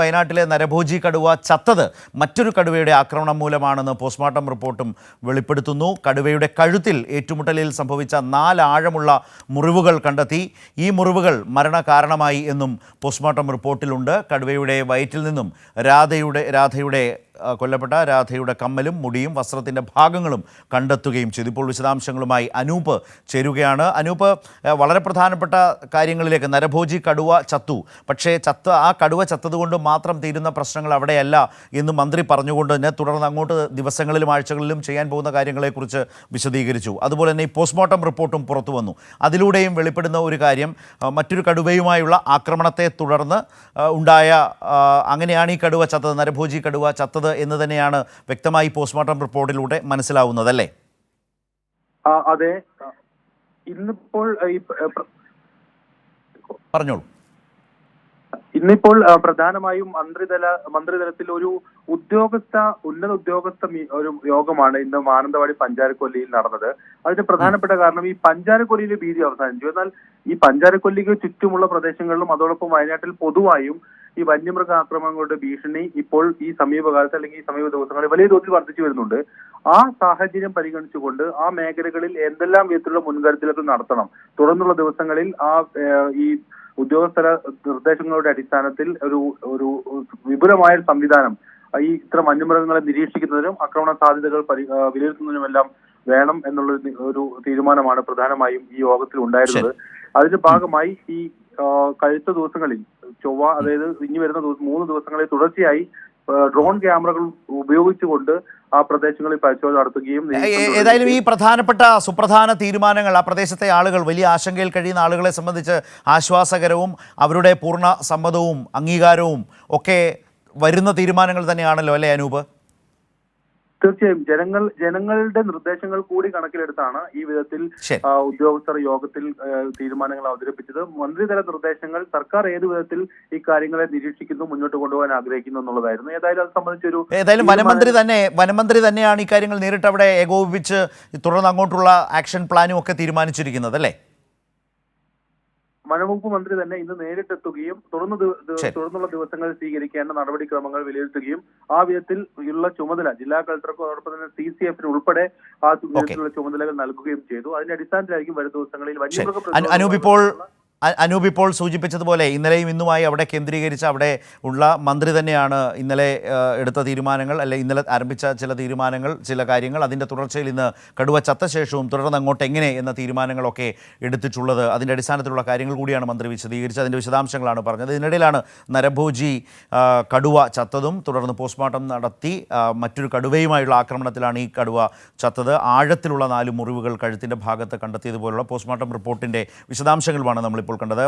വയനാട്ടിലെ നരഭോജി കടുവ ചത്തത് മറ്റൊരു കടുവയുടെ ആക്രമണം മൂലമാണെന്ന് പോസ്റ്റ്മോർട്ടം റിപ്പോർട്ടും വെളിപ്പെടുത്തുന്നു. കടുവയുടെ കഴുത്തിൽ ഏറ്റുമുട്ടലിൽ സംഭവിച്ച നാലാഴമുള്ള മുറിവുകൾ കണ്ടെത്തി. ഈ മുറിവുകൾ മരണകാരണമായി എന്നും പോസ്റ്റ്മോർട്ടം റിപ്പോർട്ടിലുണ്ട്. കടുവയുടെ വയറ്റിൽ നിന്നും രാധയുടെ രാധയുടെ കൊല്ലപ്പെട്ട രാധയുടെ കമ്മലും മുടിയും വസ്ത്രത്തിന്റെ ഭാഗങ്ങളും കണ്ടെത്തുകയും ചെയ്തു. ഇപ്പോൾ വിശദാംശങ്ങളുമായി അനൂപ് ചേരുകയാണ്. അനൂപ് വളരെ പ്രധാനപ്പെട്ട കാര്യങ്ങളിലേക്ക് നരഭോജി കടുവ ചത്തു. പക്ഷേ ചത്ത ആ കടുവ ചത്തതുകൊണ്ട് മാത്രം തീരുന്ന പ്രശ്നങ്ങൾ അവിടെയല്ല എന്ന് മന്ത്രി പറഞ്ഞുകൊണ്ട് തന്നെ തുടർന്ന് അങ്ങോട്ട് ദിവസങ്ങളിലും ആഴ്ചകളിലും ചെയ്യാൻ പോകുന്ന കാര്യങ്ങളെക്കുറിച്ച് വിശദീകരിച്ചു. അതുപോലെ തന്നെ ഈ പോസ്റ്റ്മോർട്ടം റിപ്പോർട്ടും പുറത്തു വന്നു. അതിലൂടെയും വെളിപ്പെടുന്ന ഒരു കാര്യം മറ്റൊരു കടുവയുമായുള്ള ആക്രമണത്തെ തുടർന്ന് ഉണ്ടായ അങ്ങനെയാണ് ഈ കടുവ ചത്തത്. നരഭോജി കടുവ ചത്തത് എന്ന് തന്നെയാണ് വ്യക്തമായി പോസ്റ്റ്മോർട്ടം റിപ്പോർട്ടിലൂടെ മനസ്സിലാവുന്നതല്ലേ അതെ. ഇന്നിപ്പോൾ പറഞ്ഞോളൂ. ഇന്നിപ്പോൾ പ്രധാനമായും മന്ത്രിതല മന്ത്രിതലത്തിൽ ഒരു ഉദ്യോഗസ്ഥ ഉന്നത ഉദ്യോഗസ്ഥ ഒരു യോഗമാണ് ഇന്ന് മാനന്തവാടി പഞ്ചാരക്കൊല്ലിയിൽ നടന്നത്. അതിന് പ്രധാനപ്പെട്ട കാരണം ഈ പഞ്ചാരക്കൊല്ലിയിലെ ഭീതി അവസാനിച്ചു. എന്നാൽ ഈ പഞ്ചാരക്കൊല്ലിക്ക് ചുറ്റുമുള്ള പ്രദേശങ്ങളിലും അതോടൊപ്പം വയനാട്ടിൽ പൊതുവായും ഈ വന്യമൃഗ ആക്രമണങ്ങളുടെ ഭീഷണി ഇപ്പോൾ ഈ സമീപകാലത്ത് അല്ലെങ്കിൽ ഈ സമീപ ദിവസങ്ങളിൽ വലിയ തോതിൽ വർദ്ധിച്ചു വരുന്നുണ്ട്. ആ സാഹചര്യം പരിഗണിച്ചുകൊണ്ട് ആ മേഖലകളിൽ എന്തെല്ലാം വിധത്തിലുള്ള മുൻകരുതലുകൾ നടത്തണം. തുടർന്നുള്ള ദിവസങ്ങളിൽ ആ ഈ ഉദ്യോഗസ്ഥര നിർദ്ദേശങ്ങളുടെ അടിസ്ഥാനത്തിൽ ഒരു ഒരു വിപുലമായ സംവിധാനം ഈ ഇത്തരം വന്യമൃഗങ്ങളെ നിരീക്ഷിക്കുന്നതിനും ആക്രമണ സാധ്യതകൾ പരി- വിലയിരുത്തുന്നതിനുമെല്ലാം വേണം എന്നുള്ള ഒരു തീരുമാനമാണ് പ്രധാനമായും ഈ യോഗത്തിൽ ഉണ്ടായിരുന്നത്. അതിന്റെ ഭാഗമായി ഈ കഴിഞ്ഞ ദിവസങ്ങളിൽ ചൊവ്വ അതായത് ഇനി വരുന്ന ദിവസം മൂന്ന് ദിവസങ്ങളിൽ തുടർച്ചയായി ഡ്രോൺ ക്യാമറകൾ ഉപയോഗിച്ചുകൊണ്ട് ആ പ്രദേശങ്ങളിൽ പരിശോധന നടത്തുകയും ഏതായാലും ഈ പ്രധാനപ്പെട്ട സുപ്രധാന തീരുമാനങ്ങൾ ആ പ്രദേശത്തെ ആളുകൾ വലിയ ആശങ്കയിൽ കഴിയുന്ന ആളുകളെ സംബന്ധിച്ച് ആശ്വാസകരവും അവരുടെ പൂർണ സമ്മതവും അംഗീകാരവും ഒക്കെ വരുന്ന തീരുമാനങ്ങൾ തന്നെയാണല്ലോ അല്ലേ അനൂപ്? തീർച്ചയായും ജനങ്ങൾ ജനങ്ങളുടെ നിർദ്ദേശങ്ങൾ കൂടി കണക്കിലെടുത്താണ് ഈ വിധത്തിൽ ഉദ്യോഗസ്ഥർ യോഗത്തിൽ തീരുമാനങ്ങൾ അവതരിപ്പിച്ചത്. മന്ത്രിതല നിർദ്ദേശങ്ങൾ സർക്കാർ ഏത് വിധത്തിൽ ഈ കാര്യങ്ങളെ നിരീക്ഷിക്കുന്നു മുന്നോട്ട് കൊണ്ടുപോകാൻ ആഗ്രഹിക്കുന്നു എന്നുള്ളതായിരുന്നു. ഏതായാലും അത് സംബന്ധിച്ചൊരു ഏതായാലും വനമന്ത്രി തന്നെ വനമന്ത്രി തന്നെയാണ് ഈ കാര്യങ്ങൾ നേരിട്ട് അവിടെ ഏകോപിപ്പിച്ച് തുടർന്ന് അങ്ങോട്ടുള്ള ആക്ഷൻ പ്ലാനും ഒക്കെ തീരുമാനിച്ചിരിക്കുന്നത് അല്ലേ? വനംവകുപ്പ് മന്ത്രി തന്നെ ഇന്ന് നേരിട്ടെത്തുകയും തുടർന്ന്. തുടർന്നുള്ള ദിവസങ്ങളിൽ സ്വീകരിക്കേണ്ട നടപടിക്രമങ്ങൾ വിലയിരുത്തുകയും ആ വിധത്തിൽ ഉള്ള ചുമതല ജില്ലാ കളക്ടർക്കും അതോടൊപ്പം തന്നെ സി സി എഫിന് ഉൾപ്പെടെ ആ വിധത്തിലുള്ള ചുമതലകൾ നൽകുകയും ചെയ്തു. അതിന്റെ അടിസ്ഥാനത്തിലായിരിക്കും വരും ദിവസങ്ങളിൽ വന്യമൃഗ അനു- അനൂപ് ഇപ്പോൾ അനൂപ് ഇപ്പോൾ സൂചിപ്പിച്ചതുപോലെ ഇന്നലെയും ഇന്നുമായി അവിടെ കേന്ദ്രീകരിച്ച് അവിടെ ഉള്ള മന്ത്രി തന്നെയാണ് ഇന്നലെ എടുത്ത തീരുമാനങ്ങൾ അല്ലെ ഇന്നലെ ആരംഭിച്ച ചില തീരുമാനങ്ങൾ ചില കാര്യങ്ങൾ. അതിന്റെ തുടർച്ചയിൽ ഇന്ന് കടുവ ചത്ത ശേഷവും തുടർന്ന് അങ്ങോട്ട് എങ്ങനെ എന്ന തീരുമാനങ്ങളൊക്കെ എടുത്തിട്ടുള്ളത്. അതിന്റെ അടിസ്ഥാനത്തിലുള്ള കാര്യങ്ങൾ കൂടിയാണ് മന്ത്രി വിശദീകരിച്ചത്. അതിന്റെ വിശദാംശങ്ങളാണ് പറഞ്ഞത്. ഇതിനിടയിലാണ് നരഭോജി കടുവ ചത്തതും തുടർന്ന് പോസ്റ്റ്മോർട്ടം നടത്തി മറ്റൊരു കടുവയുമായുള്ള ആക്രമണത്തിലാണ് ഈ കടുവ ചത്തത്. ആഴത്തിലുള്ള നാല് മുറിവുകൾ കഴുത്തിന്റെ ഭാഗത്ത് കണ്ടെത്തിയതുപോലുള്ള പോസ്റ്റ്മോർട്ടം റിപ്പോർട്ടിന്റെ വിശദാംശങ്ങളുമാണ് போல் கண்டது